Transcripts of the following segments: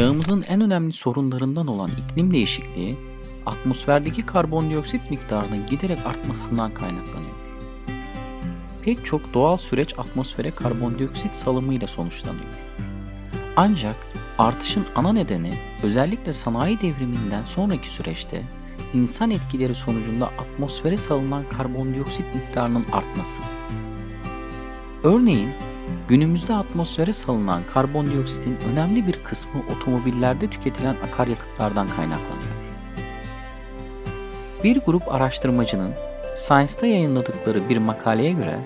Çağımızın en önemli sorunlarından olan iklim değişikliği, atmosferdeki karbondioksit miktarının giderek artmasından kaynaklanıyor. Pek çok doğal süreç atmosfere karbondioksit salımıyla sonuçlanıyor. Ancak artışın ana nedeni özellikle sanayi devriminden sonraki süreçte insan etkileri sonucunda atmosfere salınan karbondioksit miktarının artması. Örneğin günümüzde atmosfere salınan karbondioksitin önemli bir kısmı otomobillerde tüketilen akaryakıtlardan kaynaklanıyor. Bir grup araştırmacının Science'da yayınladıkları bir makaleye göre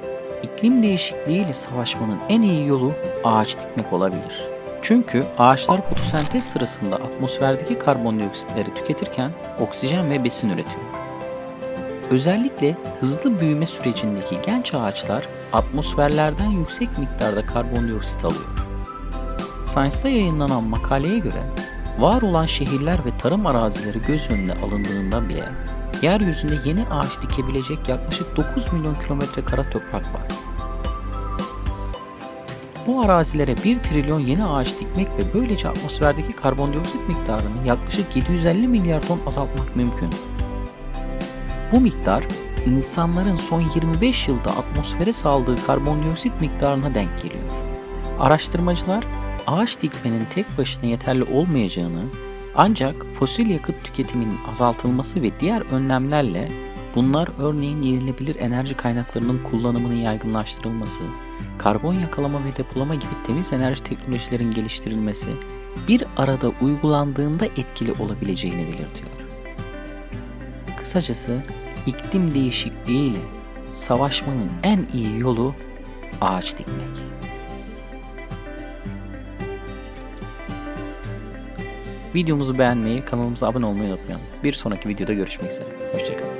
iklim değişikliğiyle savaşmanın en iyi yolu ağaç dikmek olabilir. Çünkü ağaçlar fotosentez sırasında atmosferdeki karbondioksitleri tüketirken oksijen ve besin üretiyor. Özellikle hızlı büyüme sürecindeki genç ağaçlar atmosferlerden yüksek miktarda karbondioksit alıyor. Science'da yayınlanan makaleye göre var olan şehirler ve tarım arazileri göz önüne alındığında bile yeryüzünde yeni ağaç dikebilecek yaklaşık 9 milyon kilometre kara toprak var. Bu arazilere 1 trilyon yeni ağaç dikmek ve böylece atmosferdeki karbondioksit miktarını yaklaşık 750 milyar ton azaltmak mümkün. Bu miktar insanların son 25 yılda atmosfere saldığı karbondioksit miktarına denk geliyor. Araştırmacılar ağaç dikmenin tek başına yeterli olmayacağını ancak fosil yakıt tüketiminin azaltılması ve diğer önlemlerle bunlar örneğin yenilebilir enerji kaynaklarının kullanımının yaygınlaştırılması, karbon yakalama ve depolama gibi temiz enerji teknolojilerin geliştirilmesi bir arada uygulandığında etkili olabileceğini belirtiyor. Kısacası iklim değişikliğiyle savaşmanın en iyi yolu ağaç dikmek. Videomuzu beğenmeyi, kanalımıza abone olmayı unutmayalım. Bir sonraki videoda görüşmek üzere. Hoşçakalın.